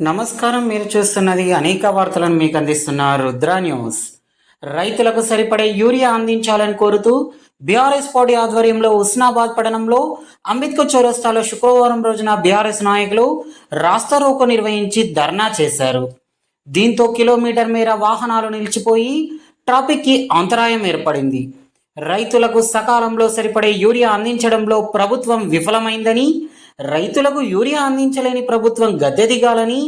నమస్కారం మీరు చూస్తున్నది అనేక వార్తలను మీకు అందిస్తున్న రుద్ర న్యూస్. రైతులకు సరిపడే యూరియా అందించాలని కోరుతూ బీఆర్ఎస్ పార్టీ ఆధ్వర్యంలో ఉస్నాబాద్ పట్టణంలో అంబేద్కర్ చౌరస్తాలో శుక్రవారం రోజున బీఆర్ఎస్ నాయకులు రాస్తారోకో నిర్వహించి ధర్నా చేశారు. దీంతో కిలోమీటర్ మేర వాహనాలు నిలిచిపోయి ట్రాఫిక్కి అంతరాయం ఏర్పడింది. రైతులకు సకాలంలో సరిపడే యూరియా అందించడంలో ప్రభుత్వం విఫలమైందని రైతులకు యూరియా అందించలేని ప్రభుత్వం గద్దె దిగాలని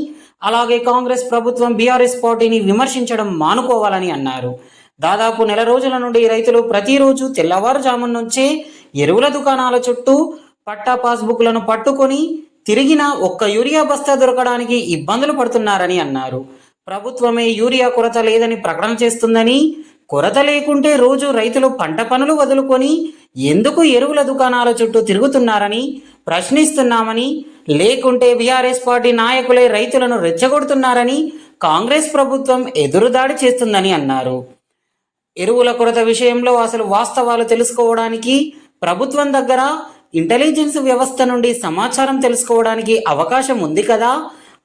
అలాగే కాంగ్రెస్ ప్రభుత్వం బీఆర్ఎస్ పార్టీని విమర్శించడం మానుకోవాలని అన్నారు. దాదాపు నెల రోజుల నుండి రైతులు ప్రతిరోజు తెల్లవారుజామున నుంచే ఎరువుల దుకాణాల చుట్టూ పట్టా పాస్బుక్లను పట్టుకొని తిరిగిన ఒక్క యూరియా బస్తా దొరకడానికి ఇబ్బందులు పడుతున్నారని అన్నారు. ప్రభుత్వమే యూరియా కొరత లేదని ప్రకటన చేస్తుందని కొరత లేకుంటే రోజు రైతులు పంట పనులు వదులుకొని ఎందుకు ఎరువుల దుకాణాల చుట్టూ తిరుగుతున్నారని ప్రశ్నిస్తున్నామని లేకుంటే బీఆర్ఎస్ పార్టీ నాయకులే రైతులను రెచ్చగొడుతున్నారని కాంగ్రెస్ ప్రభుత్వం ఎదురుదాడి చేస్తుందని అన్నారు. ఎరువుల కొరత విషయంలో అసలు వాస్తవాలు తెలుసుకోవడానికి ప్రభుత్వం దగ్గర ఇంటెలిజెన్స్ వ్యవస్థ నుండి సమాచారం తెలుసుకోవడానికి అవకాశం ఉంది కదా?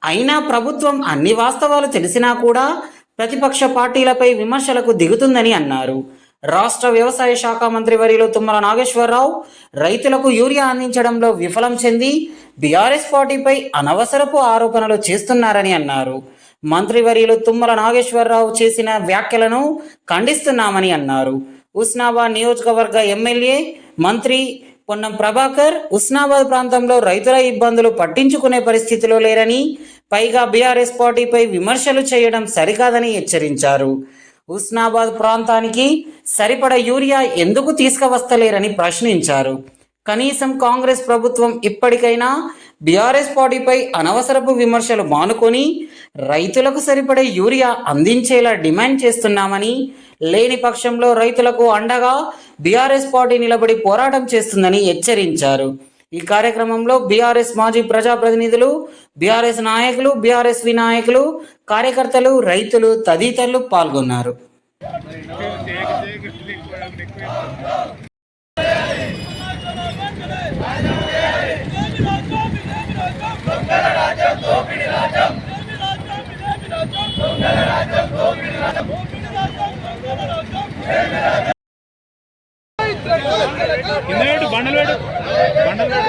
అయినా ప్రభుత్వం అన్ని వాస్తవాలు తెలిసినా కూడా ప్రతిపక్ష పార్టీలపై విమర్శలకు దిగుతుందని అన్నారు. రాష్ట్ర వ్యవసాయ శాఖ మంత్రి వరిలో తుమ్మల నాగేశ్వరరావు రైతులకు యూరియా అందించడంలో విఫలం చెంది బీఆర్ఎస్ పార్టీపై అనవసరపు ఆరోపణలు చేస్తున్నారని అన్నారు. మంత్రివర్యులు తుమ్మల నాగేశ్వరరావు చేసిన వ్యాఖ్యలను ఖండిస్తున్నామని అన్నారు. ఉస్నాబాద్ నియోజకవర్గ ఎమ్మెల్యే మంత్రి పొన్నం ప్రభాకర్ ఉస్నాబాద్ ప్రాంతంలో రైతుల ఇబ్బందులు పట్టించుకునే పరిస్థితిలో లేరని పైగా బీఆర్ఎస్ పార్టీపై విమర్శలు చేయడం సరికాదని హెచ్చరించారు. ఉస్నాబాద్ ప్రాంతానికి సరిపడ యూరియా ఎందుకు తీసుకువస్తలేరని ప్రశ్నించారు. కనీసం కాంగ్రెస్ ప్రభుత్వం ఇప్పటికైనా బీఆర్ఎస్ పార్టీపై అనవసరపు విమర్శలు మానుకొని రైతులకు సరిపడే యూరియా అందించేలా డిమాండ్ చేస్తున్నామని లేని పక్షంలో రైతులకు అండగా బీఆర్ఎస్ పార్టీ నిలబడి పోరాటం చేస్తుందని హెచ్చరించారు. ఈ కార్యక్రమంలో బీఆర్ఎస్ మాజీ ప్రజాప్రతినిధులు బీఆర్ఎస్ నాయకులు బీఆర్ఎస్ వినాయకులు కార్యకర్తలు రైతులు తదితరులు పాల్గొన్నారు. కింద బండలు బండలు పెట్టు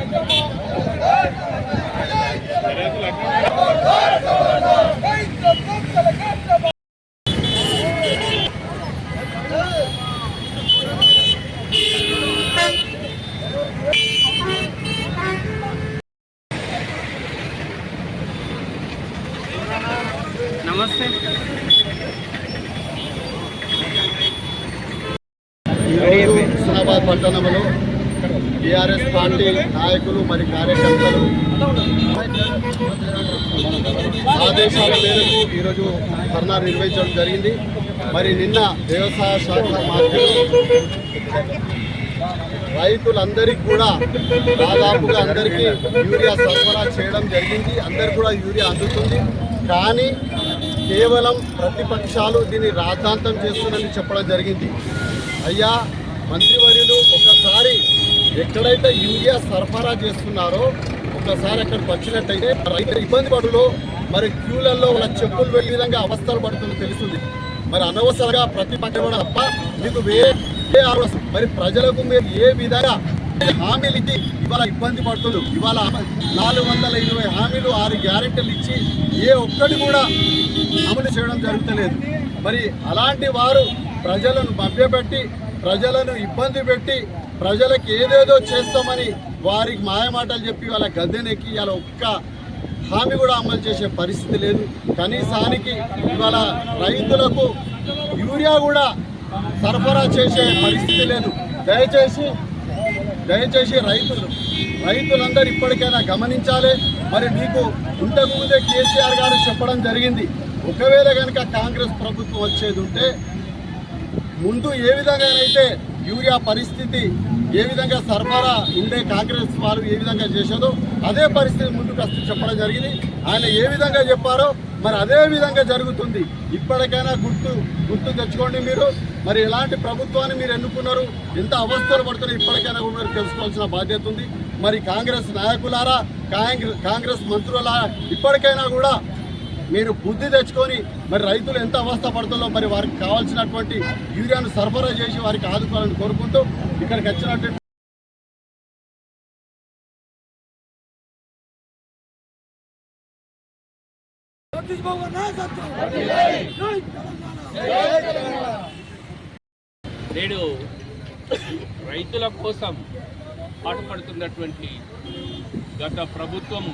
నమస్తే ఈరోజు హుస్నాబాద్ పట్టణంలో టీఆర్ఎస్ పార్టీ నాయకులు మరి కార్యకర్తలు. ఆదేశాల మేరకు ఈరోజు ధర్నా నిర్వహించడం జరిగింది. మరి నిన్న వ్యవసాయ శాఖ మంత్రులు రైతులందరికీ కూడా దాదాపుగా అందరికీ యూరియా సరఫరా చేయడం జరిగింది. అందరు కూడా యూరియా అందుతుంది. కానీ కేవలం ప్రతిపక్షాలు దీన్ని రాద్ధాంతం చేస్తుందని చెప్పడం జరిగింది. అయ్యా మంత్రివర్యులు ఒకసారి ఎక్కడైతే యూరియా సరఫరా చేస్తున్నారో ఒకసారి అక్కడికి వచ్చినట్టయితే రైతులు ఇబ్బంది పడులో మరి క్యూలలో వాళ్ళ చెప్పులు వెళ్ళే విధంగా అవస్థలు పడుతుంది తెలుస్తుంది. మరి అనవసరంగా ప్రతిపక్షం కూడా తప్ప మీకు వేరే ఏ మరి ప్రజలకు మీరు ఏ విధంగా హామీలు ఇచ్చి ఇవాళ ఇబ్బంది పడుతున్నారు? ఇవాళ నాలుగు వందల ఇరవై హామీలు ఆరు గ్యారెంటీలు ఇచ్చి ఏ ఒక్కటి కూడా అమలు చేయడం జరుగుతలేదు. మరి అలాంటి వారు ప్రజలను మభ్యపెట్టి ప్రజలను ఇబ్బంది పెట్టి ప్రజలకు ఏదేదో చేస్తామని వారికి మాయమాటలు చెప్పి వాళ్ళ గద్దెనెక్కి వాళ్ళ ఒక్క హామీ కూడా అమలు చేసే పరిస్థితి లేదు. కనీసానికి ఇవాళ రైతులకు యూరియా కూడా సరఫరా చేసే పరిస్థితి లేదు. దయచేసి దయచేసి రైతులు రైతులందరూ ఇప్పటికైనా గమనించాలి. మరి మీకు ఇంతకు ముందే కేసీఆర్ గారు చెప్పడం జరిగింది. ఒకవేళ కనుక కాంగ్రెస్ ప్రభుత్వం వచ్చేది ఉంటే ముందు ఏ విధంగానైతే యూరియా పరిస్థితి ఏ విధంగా సరఫరా ఉండే కాంగ్రెస్ వారు ఏ విధంగా చేసేదో అదే పరిస్థితి ముందుకు వస్తూ చెప్పడం జరిగింది. ఆయన ఏ విధంగా చెప్పారో మరి అదే విధంగా జరుగుతుంది. ఇప్పటికైనా గుర్తు గుర్తు తెచ్చుకోండి మీరు. మరి ఎలాంటి ప్రభుత్వాన్ని మీరు ఎన్నుకున్నారు? ఎంత అవస్థలు పడుతున్నారు ఇప్పటికైనా మీరు తెలుసుకోవాల్సిన బాధ్యత ఉంది. మరి కాంగ్రెస్ నాయకులారా కాంగ్రెస్ మంత్రులారా ఇప్పటికైనా కూడా మీరు బుద్ధి తెచ్చుకొని మరి రైతులు ఎంత అవస్థ పడుతుందో మరి వారికి కావాల్సినటువంటి యూరియాను సరఫరా చేసి వారికి ఆదుకోవాలని కోరుకుంటూ ఇక్కడికి వచ్చినటువంటి నేడు రైతుల కోసం పాటుపడుతున్నటువంటి గత ప్రభుత్వం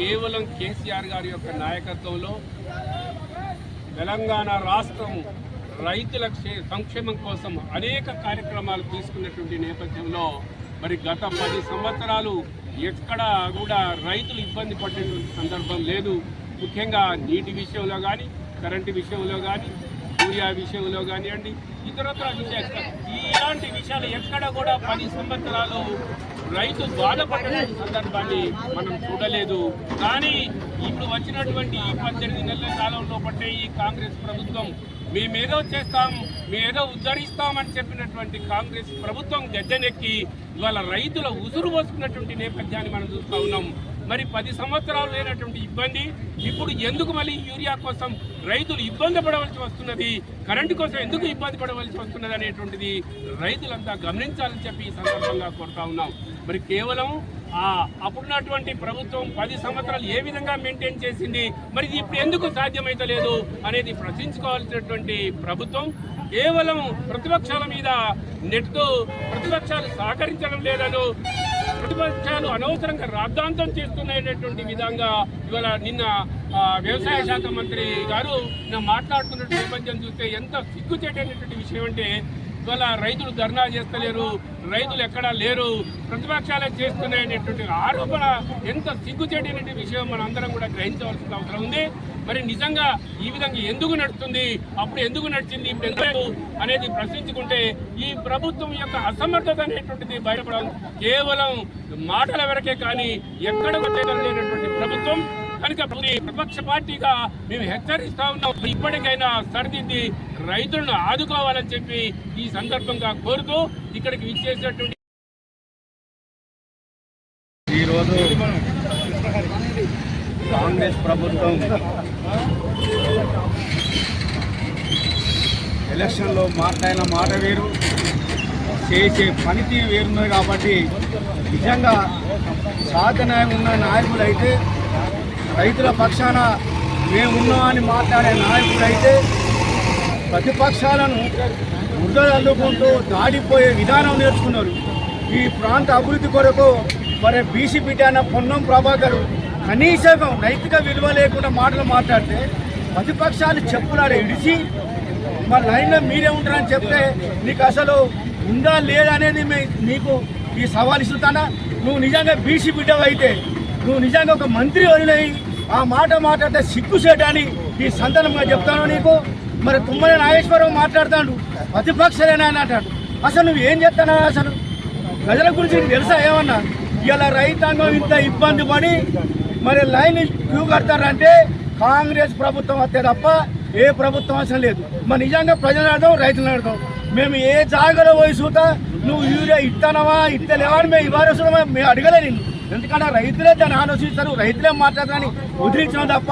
కేవలం కేసీఆర్ గారి యొక్క నాయకత్వంలో తెలంగాణ రాష్ట్రం రైతుల క్షే- సంక్షేమం కోసం అనేక కార్యక్రమాలు తీసుకున్నటువంటి నేపథ్యంలో మరి గత పది సంవత్సరాలు ఎక్కడ కూడా రైతులు ఇబ్బంది పడేటువంటి సందర్భం లేదు. ముఖ్యంగా నీటి విషయంలో కానీ కరెంటు విషయంలో కానీ యూరియా విషయంలో కానివ్వండి ఇతరత్ర విషయాలు. ఇలాంటి విషయాలు ఎక్కడ కూడా పది సంవత్సరాలు రైతు బాధపడిన సందర్భాన్ని మనం చూడలేదు. కానీ ఇప్పుడు వచ్చినటువంటి ఈ పద్దెనిమిది నెలల కాలంలో పట్టే ఈ కాంగ్రెస్ ప్రభుత్వం మేమేదో చేస్తాం మేమేదో ఉద్ధరిస్తామని చెప్పినటువంటి కాంగ్రెస్ ప్రభుత్వం గద్దెనెక్కి ఇవాళ రైతుల ఉసురు పోసుకున్నటువంటి నేపథ్యాన్ని మనం చూస్తూ ఉన్నాం. మరి పది సంవత్సరాలు లేనటువంటి ఇబ్బంది. ఇప్పుడు ఎందుకు మళ్ళీ యూరియా కోసం రైతులు ఇబ్బంది పడవలసి వస్తున్నది? కరెంటు కోసం ఎందుకు ఇబ్బంది పడవలసి వస్తున్నది అనేటువంటిది రైతులంతా గమనించాలని చెప్పి ఈ సందర్భంగా కోరుతా ఉన్నాం. మరి కేవలం ఆ అప్పుడున్నటువంటి ప్రభుత్వం పది సంవత్సరాలు ఏ విధంగా మెయింటైన్ చేసింది? మరి ఇది ఇప్పుడు ఎందుకు సాధ్యమైతలేదు అనేది ప్రశ్నించుకోవాల్సినటువంటి ప్రభుత్వం కేవలం ప్రతిపక్షాల మీద నెట్తో ప్రతిపక్షాలు సహకరించడం లేదను ప్రతిపక్షాలు అనవసరంగా రాద్ధాంతం చేస్తున్నటువంటి విధంగా ఇవాళ నిన్న ఆ, వ్యవసాయ శాఖ మంత్రి గారు మాట్లాడుతున్న నేపథ్యం చూస్తే ఎంత సిగ్గుచేటైనటువంటి విషయం అంటే ఇవాళ రైతులు ధర్నా చేస్తలేరు రైతులు ఎక్కడా లేరు ప్రతిపక్షాలే చేస్తున్నాయనేటువంటి ఆరోపణ ఎంత సిగ్గుచేటైనటువంటి విషయం మనం అందరం కూడా గ్రహించవలసిన అవసరం ఉంది. మరి నిజంగా ఈ విధంగా ఎందుకు నడుస్తుంది అప్పుడు ఎందుకు నడిచింది ఇప్పుడు ఎందుకు అనేది ప్రశ్నించుకుంటే ఈ ప్రభుత్వం యొక్క అసమర్థత అనేటువంటిది బయటపడడం కేవలం మాటల వరకే కానీ ఎక్కడ లేనటువంటి ప్రభుత్వం కనుక ప్రతి ప్రతిపక్ష పార్టీగా మేము హెచ్చరిస్తా ఉన్నాం. ఇప్పటికైనా సరిదిద్ది రైతులను ఆదుకోవాలని చెప్పి ఈ సందర్భంగా కోరుతూ ఇక్కడికి విచ్చేసినటువంటి ఈరోజు కాంగ్రెస్ ప్రభుత్వం ఎలక్షన్లో మాట్లాడిన మాట వేరు చేసే పనితీరు వేరున్నది కాబట్టి నిజంగా సాధనాయం ఉన్న నాయకులైతే రైతుల పక్షాన మేమున్నామని మాట్లాడే నాయకుడైతే ప్రతిపక్షాలను ముద్దలల్లుకుంటూ దాడిపోయే విధానం నేర్చుకున్నారు. ఈ ప్రాంత అభివృద్ధి కొరకు మరి బీసీ అన్న పొన్నం ప్రభాకర్ కనీసం నైతిక విలువ లేకుండా మాటలు మాట్లాడితే ప్రతిపక్షాలు చెప్పున్నారు ఇడిచి మరి లైన్లో మీరే ఉంటారని చెప్తే నీకు అసలు ఉందా లేదా అనేది మే- నీకు ఈ సవాల్ ఇస్తున్నా నువ్వు నిజంగా బీసీ బిడ్డవైతే అయితే నువ్వు నిజంగా ఒక మంత్రి వదిలేయి ఆ మాట మాట్లాడితే సిగ్గుసేటని ఈ సందర్భంగా చెప్తాను నీకు? మరి తుమ్మల నాగేశ్వరరావు మాట్లాడతాడు ప్రతిపక్షలేనా అని అంటాడు. అసలు నువ్వు ఏం చెప్తానా అసలు? ప్రజల గురించి నీకు తెలుసా ఏమన్నా? ఇలా రైతాంగం ఇంత ఇబ్బంది పడి మరి లైన్ క్యూ కడతారంటే కాంగ్రెస్ ప్రభుత్వం వస్తే తప్ప ఏ ప్రభుత్వం అవసరం లేదు. మరి నిజంగా ప్రజలు ఆడతాం రైతులు అడదాం మేము ఏ జాగలో పోయి చూతా నువ్వు యూరియా ఇస్తానవా ఇస్తలేవా అని మేము ఇవ్వాల్సిన మేము అడగలే నిన్ను. ఎందుకంటే రైతులే దాన్ని ఆలోచిస్తారు రైతులే మాట్లాడతారని వదిలించడం తప్ప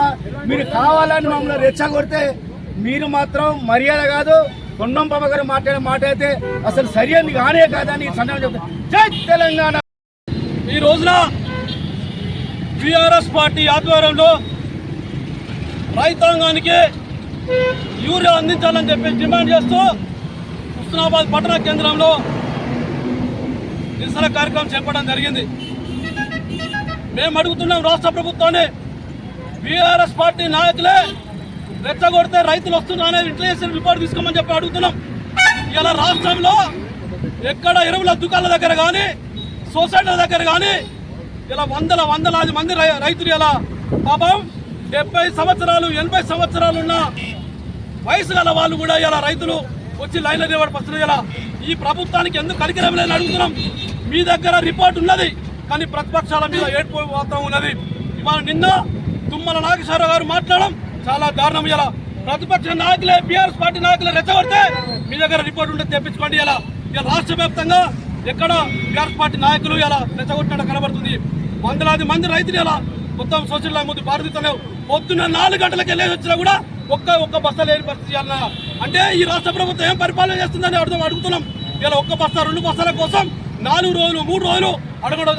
మీరు కావాలని మమ్మల్ని రెచ్చగొడితే మీరు మాత్రం మర్యాద కాదు. కొండం బాబా గారు మాట్లాడే మాట అయితే అసలు సరియని కానే కాదని సందర్భం సందర్భంగా చెప్తాను జై తెలంగాణ! ఈ రోజున టిఆర్ఎస్ పార్టీ ఆధ్వర్యంలో రైతాంగానికి యూరియా అందించాలని చెప్పి డిమాండ్ చేస్తూ హుస్నాబాద్ పట్టణ కేంద్రంలో నిరసన కార్యక్రమం చేపట్టడం జరిగింది. మేము అడుగుతున్నాం రాష్ట్ర ప్రభుత్వాన్ని. బీఆర్ఎస్ పార్టీ నాయకులే రెచ్చగొడితే రైతులు వస్తున్నారనే ఇంటర్నేషనల్ రిపోర్ట్ తీసుకోమని చెప్పి అడుగుతున్నాం. ఇలా రాష్ట్రంలో ఎక్కడ ఎరువుల దుకాణాల దగ్గర కానీ సొసైటీల దగ్గర కానీ ఇలా వందల వందలాది మంది రై- రైతులు ఇలా పాపం డెబ్బై సంవత్సరాలు ఎనభై సంవత్సరాలు ఉన్న వయసు గల వాళ్ళు కూడా ఇలా రైతులు వచ్చి లైన్లో నిలబడి పరిస్థితులు ఇలా ఈ ప్రభుత్వానికి ఎందుకు కరికరం లేదని అడుగుతున్నాం. మీ దగ్గర రిపోర్ట్ ఉన్నది. కానీ ప్రతిపక్షాల మీద ఏడ్పు వాతావరణం ఉన్నది. ఇవాళ నిన్న తుమ్మల నాగేశ్వరరావు గారు మాట్లాడడం చాలా దారుణం. ఇలా ప్రతిపక్ష నాయకులే బీఆర్ఎస్ పార్టీ నాయకులు రెచ్చగొడితే మీ దగ్గర రిపోర్ట్ ఉంటే తెప్పించుకోండి. ఇలా ఇలా రాష్ట్ర వ్యాప్తంగా ఎక్కడ బీఆర్ఎస్ పార్టీ నాయకులు ఇలా రెచ్చగొట్టడం కనబడుతుంది. వందలాది మంది రైతులు ఇలా మొత్తం సోషల్ ముందు భారతీయ పొద్దున్న నాలుగు గంటలకు వెళ్ళేసి వచ్చినా కూడా ఒక్క ఒక్క బస్తా లేని పరిస్థితి అన్న. అంటే ఈ రాష్ట్ర ప్రభుత్వం ఏం పరిపాలన చేస్తుందని అర్థం అడుగుతున్నాం. ఇలా ఒక్క బస్తా రెండు బస్తాల కోసం నాలుగు రోజులు మూడు రోజులు అడగడం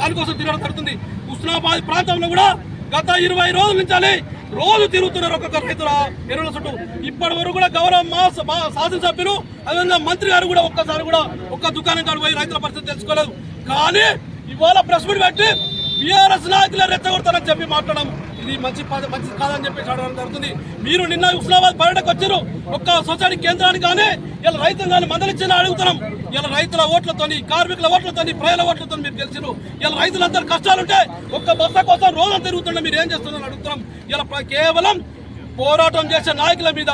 దానికోసం తిరగడం జరుగుతుంది. ఉస్నాబాద్ ప్రాంతంలో కూడా గత ఇరవై రోజుల నుంచి రోజు తిరుగుతున్నారు ఒక్కొక్క రైతుల ఎరువుల చుట్టూ. ఇప్పటి వరకు కూడా గౌరవ మా మా శాసనసభ్యులు అదేవిధంగా మంత్రి గారు కూడా ఒక్కసారి కూడా ఒక్క దుకాణం కాడు పోయి రైతుల పరిస్థితి తెలుసుకోలేదు. కానీ ఇవాళ ప్రెస్ మీట్ పెట్టి బీఆర్ఎస్ నాయకులు రెచ్చగొడతారని చెప్పి మాట్లాడడం ఇది మంచి పద- మంచిది కాదని చెప్పి అడగడం జరుగుతుంది. మీరు నిన్న హుస్నాబాద్ పర్యటనకు వచ్చారు. ఒక్క సొసైటీ కేంద్రానికి కానీ ఇలా రైతులు కానీ మందలిచ్చిన అడుగుతున్నాం. ఇలా రైతుల ఓట్లతోని కార్మికుల ఓట్లతోని ప్రజల ఓట్లతో మీరు గెలిచారు ఇలా రైతులందరూ కష్టాలుంటే ఒక్క బస్తా కోసం రోజు తిరుగుతుండే మీరు ఏం చేస్తున్నారని అడుగుతున్నాం. ఇలా కేవలం పోరాటం చేసే నాయకుల మీద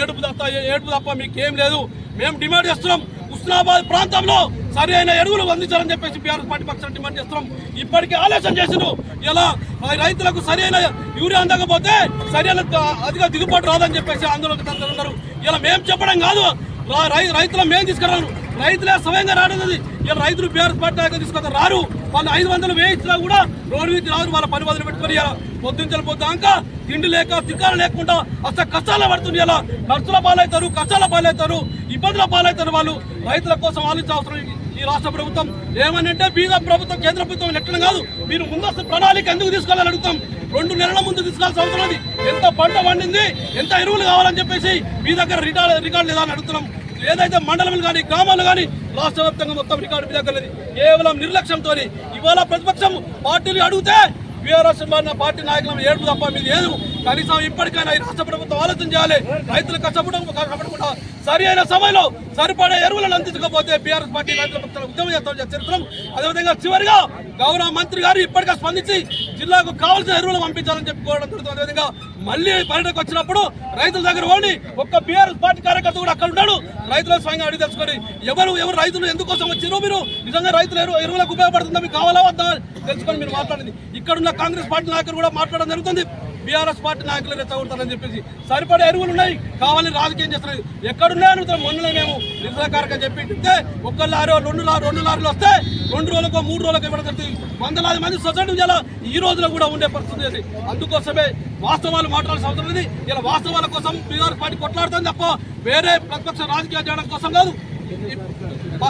ఏడుపు తప్ప ఏడుపు తప్ప మీకేం లేదు. మేము డిమాండ్ చేస్తున్నాం. హుస్నాబాద్ ప్రాంతంలో సరి అయిన ఎరువులు అందించాలని చెప్పేసి బీఆర్ఎస్ పార్టీ పక్షాన్ని డిమాండ్ చేస్తున్నాం. ఇప్పటికీ ఆలోచన చేసిండు ఇలా ఆ రైతులకు సరైన యూరియా అందకపోతే సరైన అధిక దిగుబాటు రాదని చెప్పేసి ఆందోళన ఉన్నారు. ఇలా మేము చెప్పడం కాదు. రా- రై- రైతుల మేము తీసుకురాను రైతులే స్వయంగా రానున్నది ఇలా రైతులు బీఆర్ఎస్ పార్టీ నాయకులు రారు. వాళ్ళు ఐదు వందలు వేయించినా కూడా రోడ్డు మీద రాదు వాళ్ళ పని వదిలి పెట్టుకొని పొద్దుంచలు పోతాక తిండి లేక తిక్కాలు లేకుండా అసలు కష్టాలు పడుతుంది ఇలా ఖర్చుల పాలవుతారు కష్టాల పాలవుతారు. ఇబ్బందుల పాలవుతున్న వాళ్ళు రైతుల కోసం ఆలోచించాల్సిన ఈ రాష్ట్ర ప్రభుత్వం. ఏమనంటే బీద ప్రభుత్వం కేంద్ర ప్రభుత్వం లెక్కన కాదు. మీరు ముందస్తు ప్రణాళిక ఎందుకు తీసుకోవాలని అడుగుతాం? రెండు నెలల ముందు తీసుకోవాల్సిన అవసరం ఉంది. ఎంత పంట పండింది ఎంత ఎరువులు కావాలని చెప్పేసి మీ దగ్గర రికార్డు రికార్డు లేదా అని అడుగుతున్నాం. ఏదైతే మండలం కానీ గ్రామాలు కానీ రాష్ట్ర వ్యాప్తంగా మొత్తం రికార్డు మీ దగ్గర లేదు. కేవలం నిర్లక్ష్యంతో ఇవాళ ప్రతిపక్షం పార్టీలు అడిగితే బీఆర్ఎస్ మారిన పార్టీ నాయకులం ఏడుపు తప్ప మీద ఏదు కనీసం ఇప్పటికైనా ఈ రాష్ట్ర ప్రభుత్వం ఆలోచన చేయాలి. రైతులు కష్టపడ కష్టపడకుండా సరి అయిన సమయంలో సరిపడే ఎరువులను అందించకపోతే బీఆర్ఎస్ పార్టీ రైతుల పక్షాన ఉద్యమం చేస్తామని చరిత్రం. అదేవిధంగా చివరిగా గౌరవ మంత్రి గారు ఇప్పటికే స్పందించి జిల్లాకు కావాల్సిన ఎరువులు పంపించాలని చెప్పుకోవడం జరుగుతుంది. అదేవిధంగా మళ్ళీ పర్యటనకు వచ్చినప్పుడు రైతుల దగ్గర ఓడి ఒక్క బీఆర్ఎస్ పార్టీ కార్యకర్త కూడా అక్కడ ఉన్నాడు. రైతుల స్వయంగా అడిగి తెలుసుకొని ఎవరు ఎవరు రైతులు ఎందుకోసం వచ్చారు మీరు? నిజంగా రైతులు ఎరువు ఎరువులకు ఉపయోగపడుతుందా? మీకు కావాలా? వద్దా? తెలుసుకొని మీరు మాట్లాడింది ఇక్కడున్న కాంగ్రెస్ పార్టీ నాయకులు కూడా మాట్లాడడం జరుగుతుంది. బీఆర్ఎస్ పార్టీ నాయకులు రెచ్చగొడతారని చెప్పేసి సరిపడే ఎరువులు ఉన్నాయి. కావాలని రాజకీయం చేస్తున్నారు ఎక్కడున్నాయని మొన్ననే మేము నిరసనకారకం చెప్పి ఇస్తే ఒక్క లారో రెండు లారీ రెండు లారీలు వస్తే రెండు రోజులకు మూడు రోజులకు ఇవ్వడం జరుగుతుంది వందలాది మంది సొసైటీ ఇలా ఈ రోజులో కూడా ఉండే పరిస్థితి అది. అందుకోసమే వాస్తవాలు మాట్లాడాల్సిన అవసరం ఉంది ఇలా వాస్తవాల కోసం బీఆర్ఎస్ పార్టీ కొట్లాడుతుంది తప్ప వేరే ప్రతిపక్ష రాజకీయాలు చేయడం కోసం కాదు.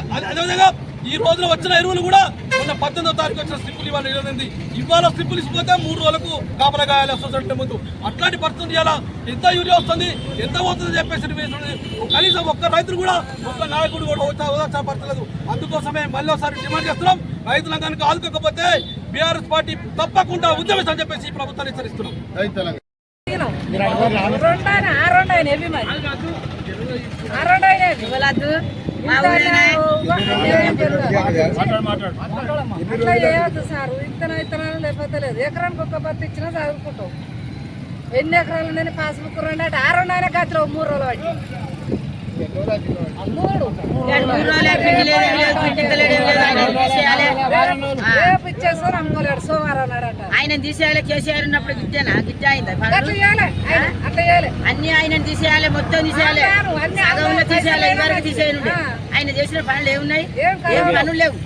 అదే- అదేవిధంగా ఈ రోజున వచ్చిన ఎరువులు కూడా మొన్న పద్దెనిమిదో తారీఖు వచ్చిన స్లిప్పులు ఇవాళ ఇవ్వనుంది ఇవాళ స్లిప్పులు ఇచ్చిపోతే మూడు రోజులకు కాపలా గాయాలి సొసైటీ ముందు. అట్లాంటి పరిస్థితి ఇలా ఎంత యూరియా వస్తుంది ఎంత పోతుంది చెప్పేసి కనీసం ఒక్క రైతులు కూడా ఒక్క నాయకుడు కూడా వచ్చా ఓదార్చపడతలేదు అందుకోసమే మళ్ళీ ఒకసారి డిమాండ్ చేస్తున్నాం. రైతులను కనుక ఆదుకోకపోతే బీఆర్ఎస్ పార్టీ తప్పకుండా ఉద్యమిస్తామని చెప్పేసి ఈ ప్రభుత్వాన్ని హెచ్చరిస్తున్నాం. జై ఇంత అట్లా సార్ ఇత్తనం ఇత్తనాలు లేకపోతే లేదు ఎకరానికి ఒక్క పత్తి ఇచ్చినా చదువుకుంటాం ఎన్ని ఎకరాలు ఉందని పాస్బుక్ రెండు అంటే ఆరు రెండు ఆయన మూడు రోజులు పట్టి ఆయన తీసేయాలి కేసీఆర్ ఉన్నప్పుడు గిట్టేనా? గిట్ట అయిందా? అన్ని ఆయన తీసేయాలి మొత్తం తీసేయాలి. సగంలో తీసేయాలి తీసేయండి ఆ. ఆయన చేసిన పనులు ఏమున్నాయి? ఏం పనులు? లేవు.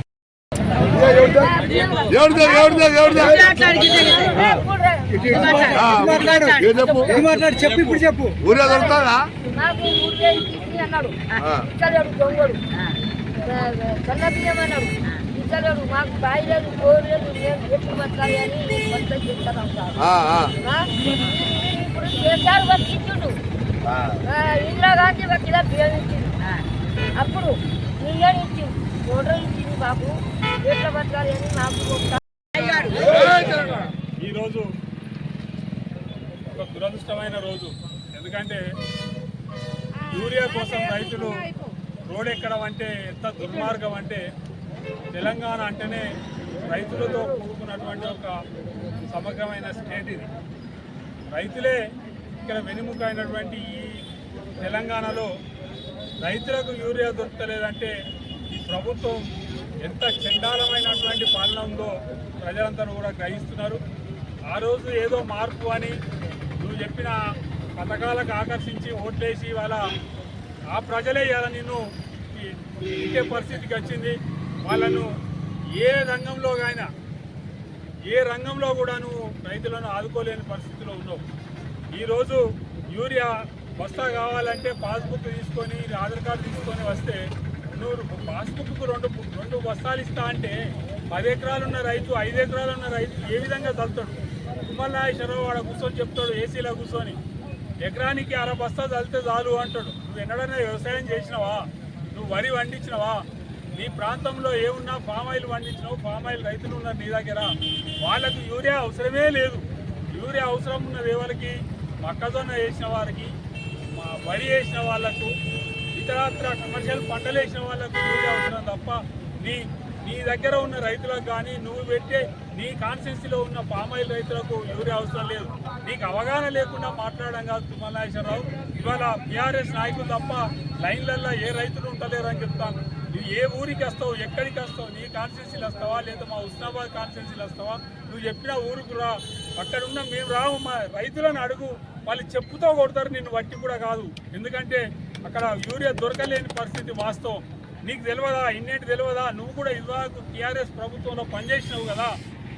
చెప్పు ఇప్పుడు చెప్పు? ఊరే దొరుకుతాడా ఇచ్చి అన్నాడు. ఇచ్చలేడు దొంగడు సన్న బియ్యం అన్నాడు. ఇచ్చలేడు మాకు బాయి లేదు బోరు లేదు మేము ఎప్పుడు బతకాలి అని చెప్తాను? ఇప్పుడు కేసీఆర్ బతికి ఇచ్చిండు. ఇందిరాగాంధీ బతికిలా బియ్యం ఇచ్చిండు. అప్పుడు బియ్యం ఇచ్చిండు ఓటర్ ఇచ్చింది మాకు ఎట్లా బతకాలి అని మాకు ఒక ఈరోజు ఒక దురదృష్టమైన రోజు. ఎందుకంటే యూరియా కోసం రైతులు రోడ్ ఎక్కడం అంటే ఎంత దుర్మార్గం అంటే తెలంగాణ అంటేనే రైతులతో కూడుకున్నటువంటి ఒక సమగ్రమైన స్టేట్ ఇది. రైతులే ఇక్కడ వెనుముక అయినటువంటి ఈ తెలంగాణలో రైతులకు యూరియా దొరకలేదంటే ఈ ప్రభుత్వం ఎంత చండాలమైనటువంటి పాలన ఉందో ప్రజలందరూ కూడా గ్రహిస్తున్నారు. ఆ రోజు ఏదో మార్పు అని నువ్వు చెప్పిన పథకాలకు ఆకర్షించి ఓట్లేసి ఇవాళ ఆ ప్రజలే ఇవాళ నిన్ను ఇచ్చే పరిస్థితికి వచ్చింది. వాళ్ళను ఏ రంగంలో అయినా ఏ రంగంలో కూడా నువ్వు రైతులను ఆదుకోలేని పరిస్థితిలో ఉన్నావు. ఈరోజు యూరియా బస్తా కావాలంటే పాస్బుక్ తీసుకొని ఆధార్ కార్డు తీసుకొని వస్తే నువ్వు పాస్బుక్కు రెండు రెండు బస్తాలు ఇస్తా అంటే పది ఎకరాలు ఉన్న రైతు ఐదు ఎకరాలు ఉన్న రైతు ఏ విధంగా తలుతాడు? తుమ్మల శరవాడ కూర్చొని చెప్తాడు ఏసీలో కూర్చొని. ఎకరానికి అర బస్తా చల్లితే చాలు అంటాడు. నువ్వు ఎన్నడైనా వ్యవసాయం చేసినావా? నువ్వు వరి పండించినవా నీ ప్రాంతంలో ఏమున్నా పామ్ ఆయిల్ పండించినావు పామ్ ఆయిల్ రైతులు ఉన్నారు నీ దగ్గర. వాళ్ళకు యూరియా అవసరమే లేదు. యూరియా అవసరం ఉన్నది ఎవరికి మొక్కజొన్న వేసిన వారికి మా వరి వేసిన వాళ్ళకు ఇతరత్ర కమర్షియల్ పంటలు వేసిన వాళ్ళకు యూరియా అవసరం తప్ప నీ నీ దగ్గర ఉన్న రైతులకు కానీ నువ్వు పెట్టే నీ కాన్స్టిట్యూన్సీలో ఉన్న పామాయిల్ రైతులకు యూరియా అవసరం లేదు. నీకు అవగాహన లేకుండా మాట్లాడడం కాదు తిమ్మనాగేశ్వరరావు ఇవాళ బీఆర్ఎస్ నాయకులు తప్ప లైన్లల్లో ఏ రైతులు ఉండలేరు అని చెప్తాను. నువ్వు ఏ ఊరికి వస్తావు ఎక్కడికి వస్తావు నీ కాన్స్టిట్యూన్సీలు వస్తావా లేదా మా ఉస్నాబాద్ కాన్స్టిట్యూన్సీలు వస్తావా? నువ్వు చెప్పిన ఊరుకు రా. అక్కడ ఉన్న మేము రావు మా రైతులను అడుగు. వాళ్ళు చెప్పుతో కొడతారు నిన్ను వట్టి కూడా కాదు. ఎందుకంటే అక్కడ యూరియా దొరకలేని పరిస్థితి వాస్తవం. నీకు తెలియదా ఇన్నేంటి తెలియదా నువ్వు కూడా ఇదివరకు టీఆర్ఎస్ ప్రభుత్వంలో పనిచేసినావు కదా.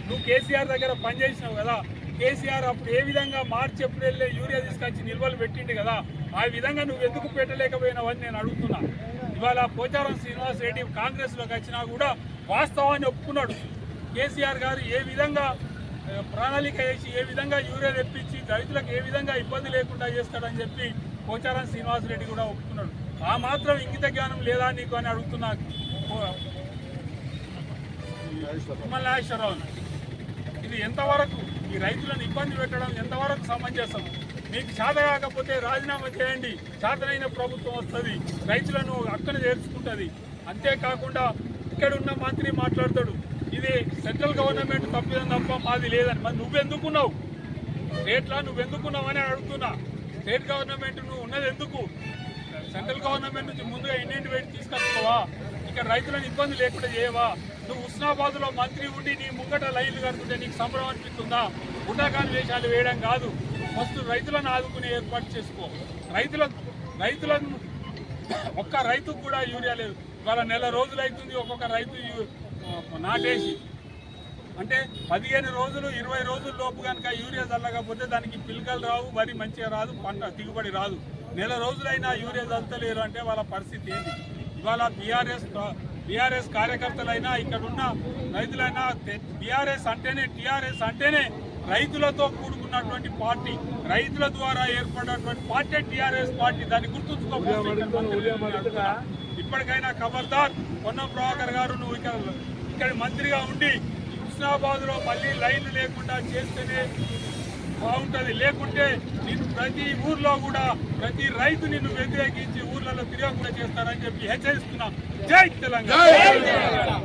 నువ్వు కేసీఆర్ దగ్గర పనిచేసినావు కదా. కేసీఆర్ అప్పుడు ఏ విధంగా మార్చి ఏప్రిల్లో యూరియా తీసుకొచ్చి నిల్వలు పెట్టిండు కదా ఆ విధంగా నువ్వు ఎందుకు పెట్టలేకపోయినావని నేను అడుగుతున్నా. ఇవాళ పోచారం శ్రీనివాస్ రెడ్డి కాంగ్రెస్లోకి వచ్చినా కూడా వాస్తవాన్ని ఒప్పుకున్నాడు. కేసీఆర్ గారు ఏ విధంగా ప్రణాళిక వేసి ఏ విధంగా యూరియా తెప్పించి రైతులకు ఏ విధంగా ఇబ్బంది లేకుండా చేస్తాడని చెప్పి పోచారం శ్రీనివాస్ రెడ్డి కూడా ఒప్పుకున్నాడు. ఆ మాత్రం ఇంగిత జ్ఞానం లేదా నీకు అని అడుగుతున్నా. ఓ- ఇది ఎంతవరకు ఈ రైతులను ఇబ్బంది పెట్టడం ఎంతవరకు సమంజసం? మీకు చేత కాకపోతే రాజీనామా చేయండి. చేతనైన ప్రభుత్వం వస్తుంది. రైతులను అక్కడ చేర్చుకుంటుంది. అంతేకాకుండా ఇక్కడున్న మంత్రి మాట్లాడతాడు. ఇది సెంట్రల్ గవర్నమెంట్ తప్పిదం తప్ప మాది లేదని. మరి నువ్వెందుకున్నావు? స్టేట్లో నువ్వెందుకున్నావు అని అడుగుతున్నా. స్టేట్ గవర్నమెంట్ నువ్వు ఉన్నది ఎందుకు? సెంట్రల్ గవర్నమెంట్ నుంచి ముందుగా ఇండియన్ వెయిట్ తీసుకొస్తావా? ఇక్కడ రైతులను ఇబ్బంది లేకుండా చేయవా? నువ్వు ఉస్నాబాద్లో మంత్రి ఉండి నీ ముంగట లైన్లు కడుతుంటే నీకు సంబరం అనిపిస్తుందా? ఉండాకాని వేషాలు వేయడం కాదు. ఫస్ట్ రైతులను ఆదుకునే ఏర్పాటు చేసుకో. రైతుల రైతులను ఒక్క రైతుకు కూడా యూరియా లేదు. ఇవాళ నెల రోజులు అవుతుంది ఒక్కొక్క రైతు నాటేసి. అంటే పదిహేను రోజులు ఇరవై రోజుల లోపు కనుక యూరియా చల్లకపోతే దానికి పిలకలు రావు వరి మంచిగా రాదు పంట దిగుబడి రాదు. నెల రోజులైనా యూరియా చల్లలేరు అంటే వాళ్ళ పరిస్థితి ఏంటి ఇవాళ బీఆర్ఎస్ బీఆర్ఎస్ కార్యకర్తలైనా ఇక్కడ ఉన్న రైతులైనా బీఆర్ఎస్ అంటేనే టీఆర్ఎస్ అంటేనే రైతులతో కూడుకున్నటువంటి పార్టీ. రైతుల ద్వారా ఏర్పడినటువంటి పార్టీ టీఆర్ఎస్ పార్టీ. దాన్ని గుర్తుంచుకోవాలి ఇప్పటికైనా ఖబర్దార్ పొన్నం ప్రభాకర్ గారు నువ్వు ఇక్కడ ఇక్కడ మంత్రిగా ఉండి హుస్నాబాద్లో మళ్ళీ లైన్లు లేకుండా చేస్తేనే బాగుంటది. లేకుంటే నేను ప్రతి ఊర్లో కూడా ప్రతి రైతు నిన్ను వ్యతిరేకించి ఊర్లలో తిరగకుండా చేస్తారని చెప్పి హెచ్చరిస్తున్నా. జై తెలంగాణ.